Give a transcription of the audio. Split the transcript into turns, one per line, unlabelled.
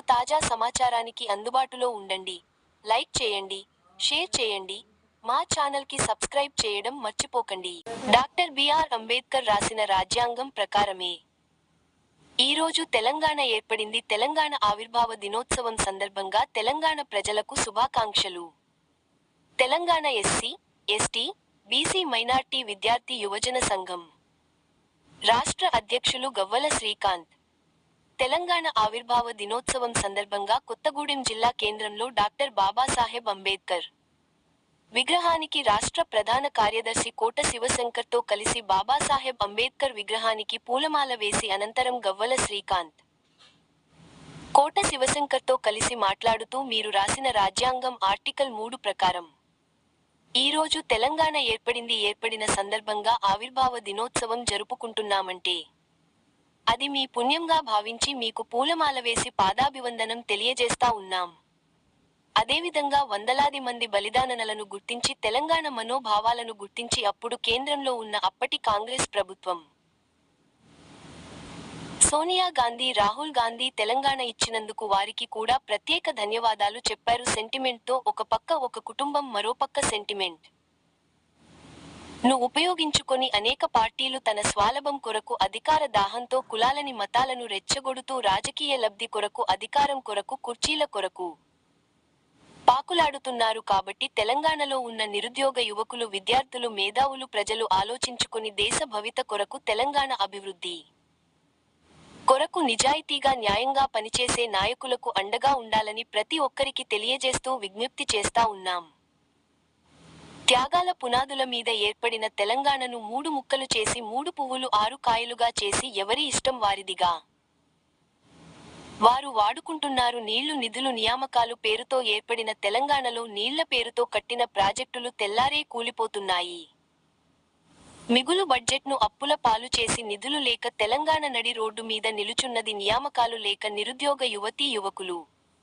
తాజా సమాచారానికి అందుబాటులో ఉండండి. లైక్ చేయండి షేర్ చేయండి మా ఛానల్కి సబ్స్క్రైబ్ చేయడం మర్చిపోకండి. డాక్టర్ బిఆర్ అంబేద్కర్ రాసిన రాజ్యాంగం ప్రకారమే. ఈ రోజు తెలంగాణ ఏర్పడింది తెలంగాణ ఆవిర్భావ దినోత్సవం సందర్భంగా తెలంగాణ ప్రజలకు శుభాకాంక్షలు. Telangana SC ST BC minority విద్యార్థి యువజన సంఘం. రాష్ట్ర అధ్యక్షులు గవ్వల శ్రీకాంత్ తెలంగాణ ఆవిర్భావ దినోత్సవం సందర్భంగా కొత్తగూడెం జిల్లా కేంద్రంలో డాక్టర్ బాబాసాహెబ్ అంబేద్కర్. విగ్రహానికి రాష్ట్ర ప్రధాన కార్యదర్శి కోట శివశంకర్తో కలిసి బాబాసాహెబ్ అంబేద్కర్ విగ్రహానికి పూలమాల వేసి అనంతరం గవ్వల శ్రీకాంత్. కోట శివశంకర్తో కలిసి మాట్లాడుతూ మీరు రాసిన రాజ్యాంగం ఆర్టికల్ మూడు ప్రకారం. ఈరోజు తెలంగాణ ఏర్పడింది ఏర్పడిన సందర్భంగా ఆవిర్భావ దినోత్సవం జరుపుకుంటున్నామంటే అది మీ పుణ్యంగా భావించి మీకు పూలమాల వేసి పాదాభివందనం తెలియజేస్తా ఉన్నాం. అదేవిధంగా వందలాది మంది బలిదాననలను గుర్తించి తెలంగాణ మనోభావాలను గుర్తించి అప్పుడు కేంద్రంలో ఉన్న అప్పటి కాంగ్రెస్ ప్రభుత్వం. సోనియా గాంధీ రాహుల్ గాంధీ తెలంగాణ ఇచ్చినందుకు వారికి కూడా ప్రత్యేక ధన్యవాదాలు చెప్పారు. సెంటిమెంట్తో ఒక పక్క ఒక కుటుంబం మరోపక్క సెంటిమెంట్. ను ఉపయోగించుకొని అనేక పార్టీలు తన స్వాలభం కొరకు అధికార దాహంతో కులాలని మతాలను రెచ్చగొడుతూ రాజకీయ లబ్ధి కొరకు అధికారం కొరకు కుర్చీల కొరకు పాకులాడుతున్నారు కాబట్టి తెలంగాణలో ఉన్న నిరుద్యోగ యువకులు విద్యార్థులు మేధావులు ప్రజలు ఆలోచించుకొని దేశ భవిత కొరకు తెలంగాణ అభివృద్ధి కొరకు నిజాయితీగా న్యాయంగా పనిచేసే నాయకులకు అండగా ఉండాలని ప్రతి ఒక్కరికి తెలియజేస్తూ విజ్ఞప్తి చేస్తా ఉన్నాం. త్యాగాల పునాదుల మీద ఏర్పడిన తెలంగాణను మూడు ముక్కలు చేసి మూడు పువ్వులు ఆరు కాయలుగా చేసి ఎవరి ఇష్టం వారిదిగా? వారు వాడుకుంటున్నారు నీళ్ళు నిధులు నియామకాలు పేరుతో ఏర్పడిన తెలంగాణలో నీళ్ళ పేరుతో కట్టిన ప్రాజెక్టులు తెల్లారే కూలిపోతున్నాయి. మిగులు బడ్జెట్ను అప్పుల పాలు చేసి నిధులు లేక తెలంగాణ నడి రోడ్డు మీద నిలుచున్నది నియామకాలు లేక నిరుద్యోగ యువతీ యువకులు.